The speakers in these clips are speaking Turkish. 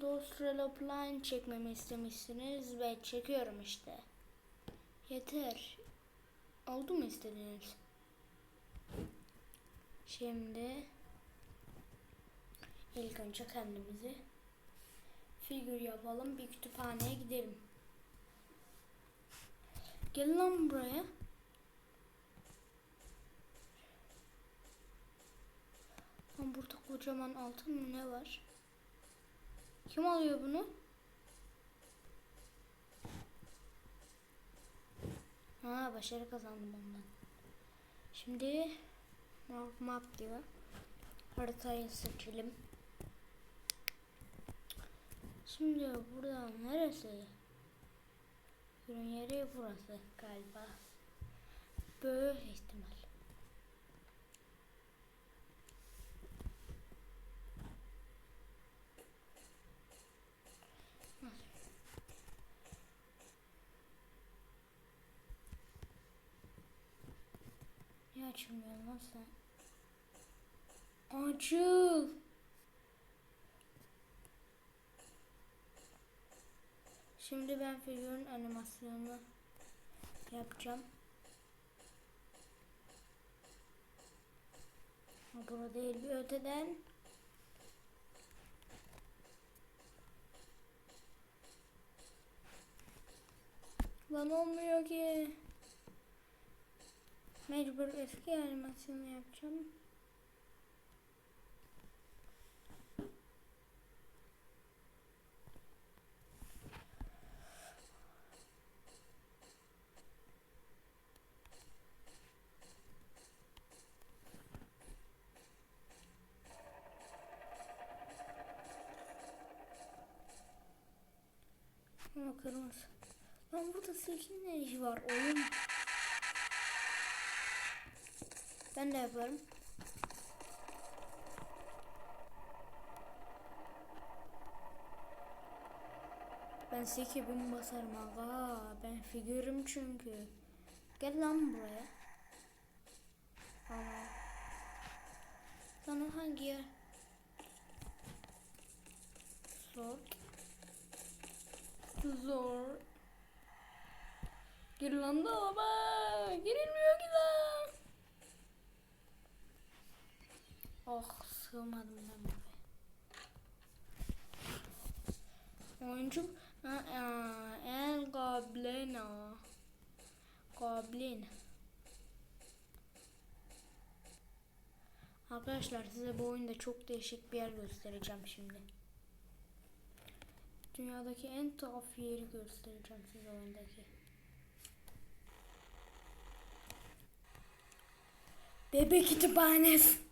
Dostral Line çekmemi istemişsiniz ve çekiyorum işte. Yeter. Oldu mu istediğiniz? Şimdi ilk önce kendimizi figür yapalım. Bir kütüphaneye gidelim. Gel lan buraya. Burada kocaman altın ne var? Kim alıyor bunu? Ha başarı kazandım ondan. Şimdi map, map diyor. Haritayı seçelim. Şimdi buradan neresi? Yürün yeri burası galiba. Böyle ihtimal. Niye açılmıyor lan sen? Açıl. Şimdi ben figürün animasyonunu yapacağım. Burada değil bir öteden. Lan olmuyor ki. Mecbur eski animasyonu yapacağım. Ama kırmızı. Lan burada silkin ne işi var oyun? Ben de yaparım. Ben 8000 basarım aga. Ben figürüm çünkü. Gel lan buraya. Ama. Sana hangi yer? Zor. Zor. Gir lan dolaba. Girilmiyor ki lan. Oh sığmadım ben buraya. Oyuncu El Goblino. Goblin. Arkadaşlar size bu oyunda çok değişik bir yer göstereceğim şimdi. Dünyadaki en tuhaf yeri göstereceğim size oyundaki. Bebek kütüphanesi.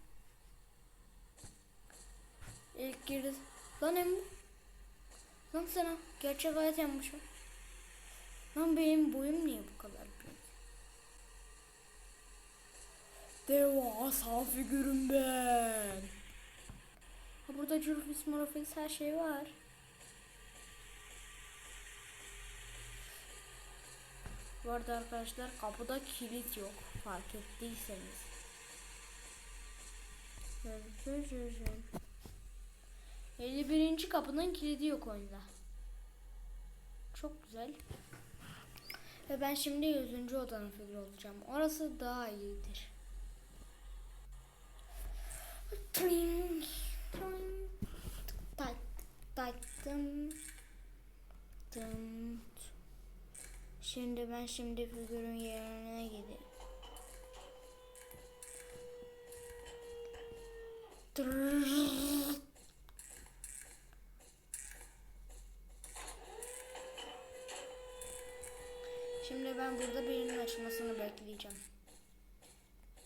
İlk girdi. Lan em Lan sana gerçek hayat yapmışım. Lan benim boyum niye bu kadar büyük? Devasa figürüm ben. Ha burada Jurfis Morfis her şey var. Bu arada arkadaşlar kapıda kilit yok fark ettiyseniz. Zır. 51. kapının kilidi yok oyunda. Çok güzel. Ve ben şimdi 100. odanın figürü olacağım. Orası daha iyidir. Tring, tring, tak, tak. Şimdi ben şimdi figürün yerine gideyim. Tırrrr. Şimdi ben burada birinin açılmasını bekleyeceğim.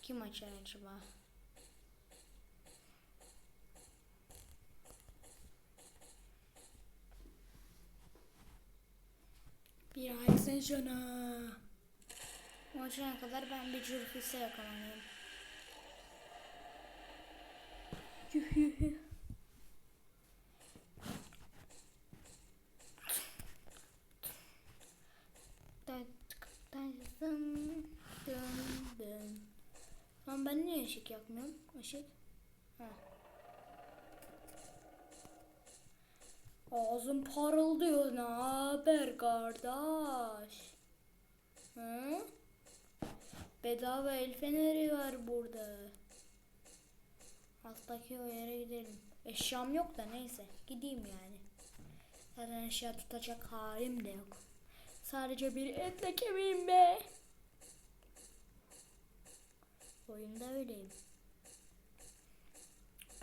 Kim açar acaba? Bir açsın şunu. O açana kadar ben bir cürfise yakalanayım. Yuh yuh yuh. Dın dın dın. Lan ben niye ışık yakmıyorum? Işık. Ha. Ağzım parıldıyor. Ne haber kardeş? Hı? Bedava el feneri var burada. Alttaki o yere gidelim. Eşyam yok da neyse. Gideyim yani. Zaten eşya tutacak halim de yok. Sadece bir etle kemiğim be. Oyunda öyleyim.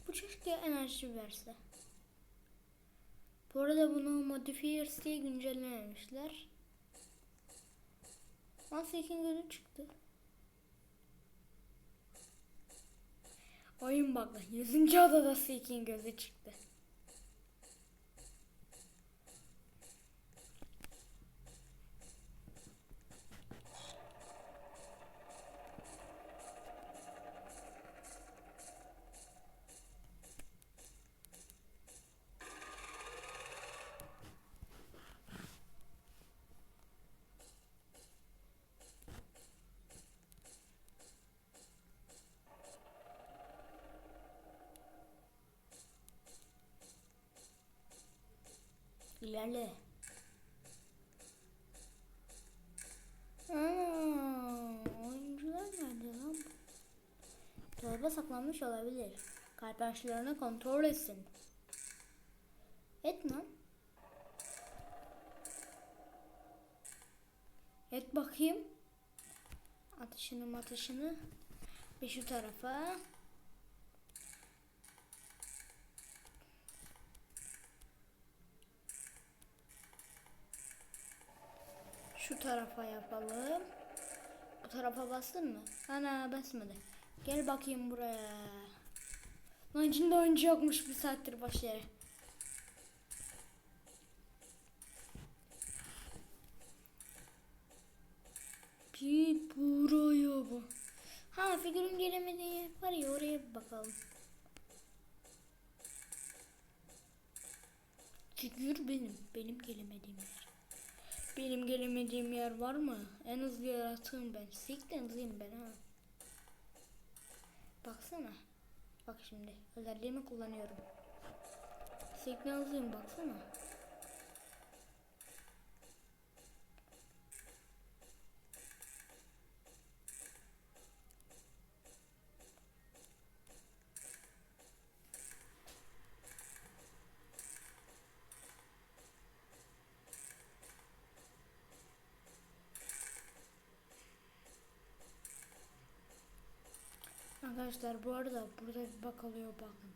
Bu keşke enerji verse. Bu arada bunu Modifiers diye güncellememişler. Manseykin gözü çıktı. Oyun bug'lı. 100. odada Seeking gözü çıktı. İlerle. Aa, oyuncular nerede lan? Dolaba saklanmış olabilir. Açlarını kontrol etsin. Et. Et bakayım. Atışını atışını. Bir şu tarafa. Şu tarafa yapalım. Bu tarafa bastın mı? Ana basmadı. Gel bakayım buraya. Lan içinde oyuncu yokmuş bir saattir boş yere. Bir buraya bu. Ha figürün gelemediği var ya oraya bakalım. Figür benim. Benim gelemediğim yer. Benim gelemediğim yer var mı? En hızlı yaratığım ben. Sikten hızlıyım ben ha. Baksana. Bak şimdi. Özelliğimi kullanıyorum. Sikten hızlıyım baksana. Arkadaşlar bu arada burada bir bak bakın.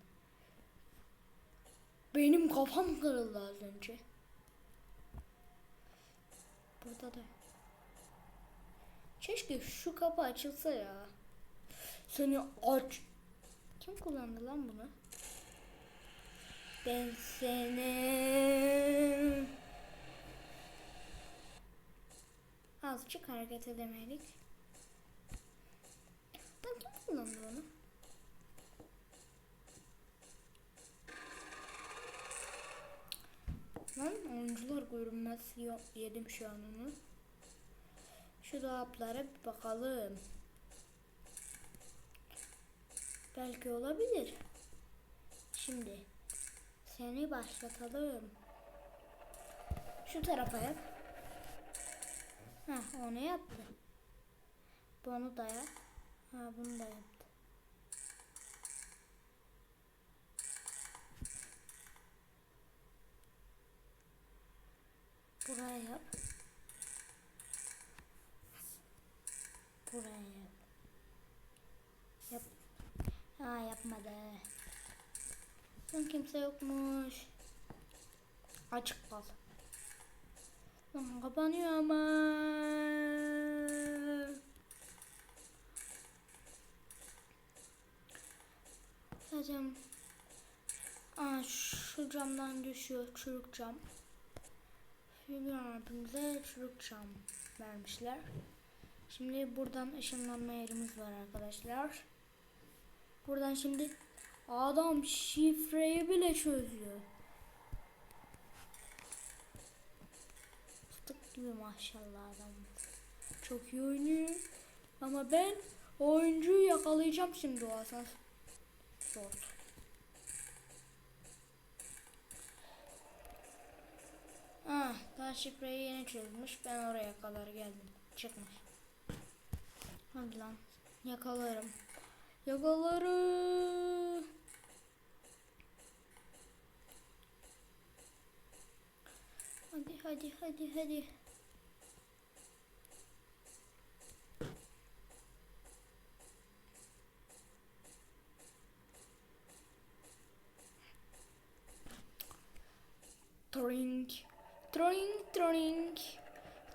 Benim kafam kırıldı az önce. Burada da. Keşke şu kapı açılsa ya. Seni aç. Kim kullandı lan bunu? Ben seni azıcık hareket edemedik. Kim kullandı onu? Lan oyuncular görünmez Yo- yedim şu an onu. Şu dolaplara bir bakalım. Belki olabilir. Şimdi seni başlatalım. Şu tarafa yap. Heh, onu yaptı. Bunu da yap. Ha bunu da yaptı. Buraya yap. Buraya yap. Yap. Ha yapmadı. Lan kimse yokmuş. Açık kal. Lan kapanıyor ama. Zaten Aa, şu camdan düşüyor çürük cam. Figür abimize çürük cam vermişler. Şimdi buradan ışınlanma yerimiz var arkadaşlar. Buradan şimdi adam şifreyi bile çözüyor. Fıstık gibi maşallah adam. Çok iyi oynuyor. Ama ben oyuncuyu yakalayacağım şimdi o asas. Zor. şifreyi yeni çözmüş. Ben oraya kadar geldim. Çıkmış. Hadi lan. Yakalarım. Yakalarım. Hadi hadi hadi hadi. Troink, troink, troink,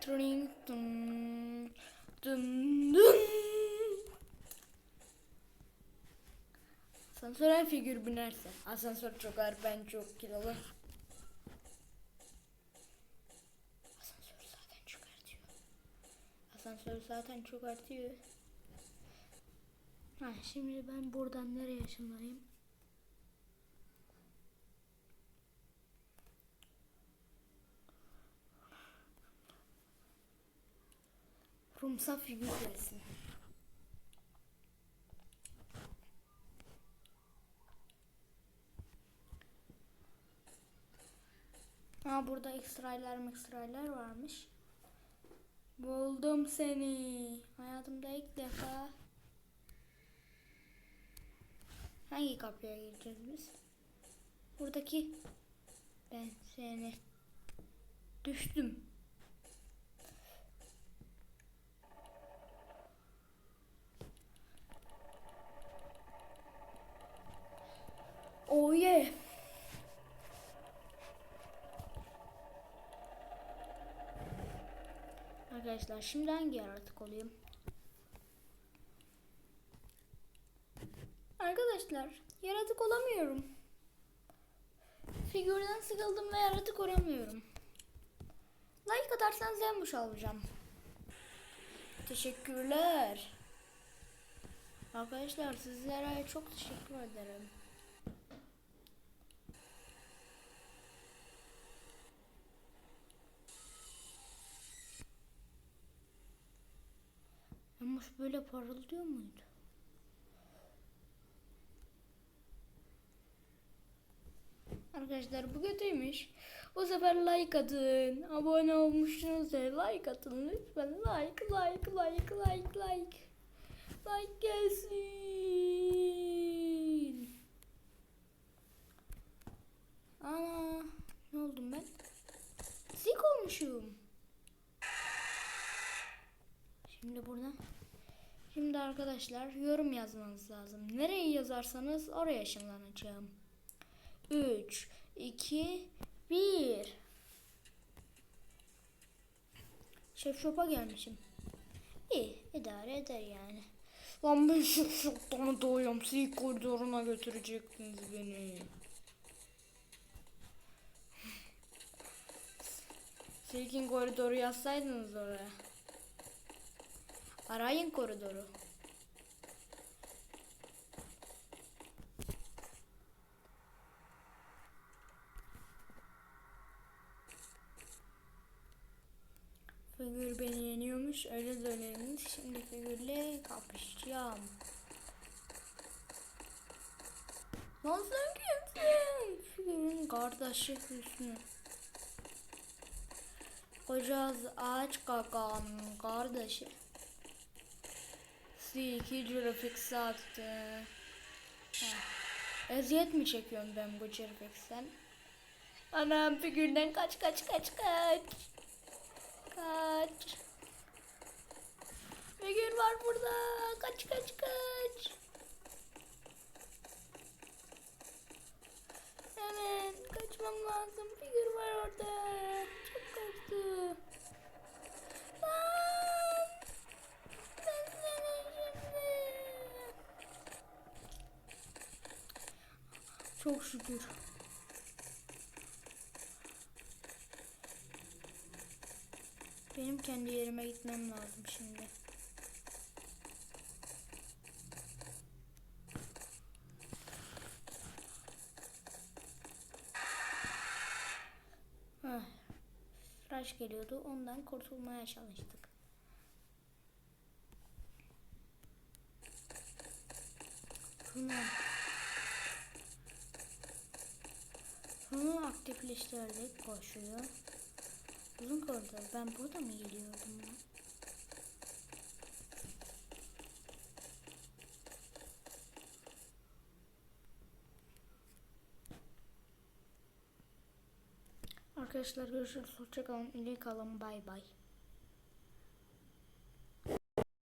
troink, dun, dun, dun. Asansöre figür binerse. Asansör çok ağır, ben çok kilolu. Asansör zaten çok artıyor. Asansör zaten çok artıyor. Ha, şimdi ben buradan nereye ışınlanayım? Rumsa figür gelsin. Ha burada ekstraylar ekstraylar varmış. Buldum seni. Hayatımda ilk defa. Hangi kapıya gireceğiz biz? Buradaki. Ben seni. Düştüm. Oh yeah. Arkadaşlar şimdi hangi yaratık olayım? Arkadaşlar yaratık olamıyorum. Figürden sıkıldım ve yaratık olamıyorum. Like atarsanız zembuş alacağım. Teşekkürler. Arkadaşlar sizlere çok teşekkür ederim. Ama böyle parıldıyor muydu? Arkadaşlar bu kötüymüş. O sefer like atın. Abone olmuşsunuz ya like atın lütfen. Like like like like like. Like gelsin. Ana ne oldum ben? Sik olmuşum. Şimdi burada. Şimdi arkadaşlar yorum yazmanız lazım. Nereye yazarsanız oraya ışınlanacağım. 3, 2, 1. Şef şopa gelmişim. İyi idare eder yani. Lan ben şef şoptan doğuyorum. Sik koridoruna götürecektiniz beni. Silkin koridoru yazsaydınız oraya. Arayın koridoru. Figür beni yeniyormuş öyle döneriz. Şimdi figürle kapışacağım. Sen kimsin? Figürün kardeşi Hüsnü. Koca ağaç kakanın kardeşi. C2 grafik attı. Eziyet mi çekiyorum ben bu grafikten? Anam figürden kaç kaç kaç kaç. Kaç. Figür var burada. Kaç kaç kaç. Hemen kaçmam lazım. Figür var orada. Çok korktu. Lan. Ben seni şimdi. Çok şükür. Benim kendi yerime gitmem lazım şimdi. Heh. Flash geliyordu. Ondan kurtulmaya çalıştık. Tamam. Bunu aktifleştirdik. Koşuyor. Uzun koridor. Ben burada mı geliyordum ya? Arkadaşlar görüşürüz. Hoşçakalın. İyi kalın. Bay bay.